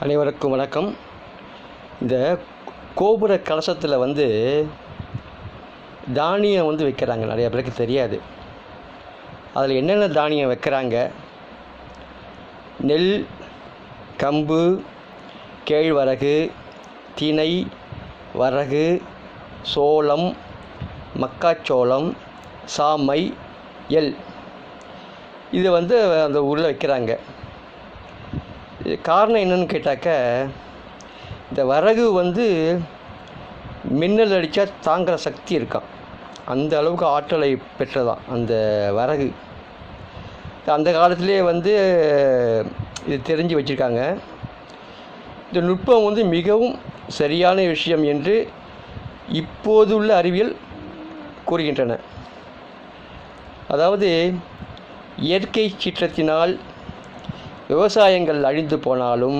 அனைவருக்கும் வணக்கம். இந்த கோபுர கலசத்தில் வந்து தானியம் வந்து வைக்கிறாங்க. நிறைய பேருக்கு தெரியாது. அதில் என்னென்ன தானியம் வைக்கிறாங்க? நெல் கம்பு கேழ்வரகு தினை வரகு சோளம் மக்காச்சோளம் சாமை எல் இது வந்து அந்த ஊரில் வைக்கிறாங்க. இது காரணம் என்னன்னு கேட்டாக்க இந்த வரகு வந்து மின்னல் அடித்தா தாங்குகிற சக்தி இருக்கான் அந்த அளவுக்கு ஆற்றலை பெற்றதான் அந்த வரகு? அந்த காலத்திலே வந்து இது தெரிஞ்சு வச்சுருக்காங்க. இந்த நுட்பம் வந்து மிகவும் சரியான விஷயம் என்று இப்போது உள்ள அறிவியல் கூறுகின்றன. அதாவது இயற்கை சீற்றத்தினால் விவசாயங்கள் அழிந்து போனாலும்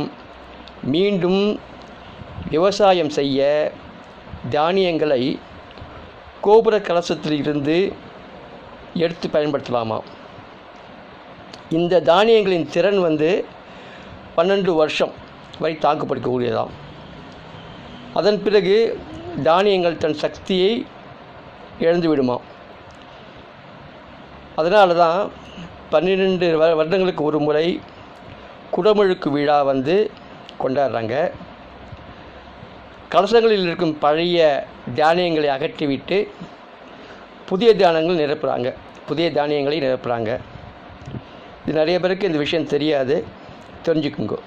மீண்டும் விவசாயம் செய்ய தானியங்களை கோபுர கலசத்தில் இருந்து எடுத்து பயன்படுத்தலாமா? இந்த தானியங்களின் திறன் வந்து பன்னெண்டு வருஷம் வரை தாக்குப்படுத்தக்கூடியதாம் அதன் பிறகு தானியங்கள் தன் சக்தியை இழந்து விடுமாம். அதனால தான் பன்னிரெண்டு வ வருடங்களுக்கு ஒரு முறை குடமுழுக்கு விழா வந்து கொண்டாடுறாங்க. கலசங்களில் இருக்கும் பழைய தானியங்களை அகற்றிவிட்டு புதிய தியானங்கள் நிரப்புகிறாங்க புதிய தானியங்களை நிரப்புகிறாங்க இது நிறைய பேருக்கு இந்த விஷயம் தெரியாது. தெரிஞ்சுக்குங்கோ.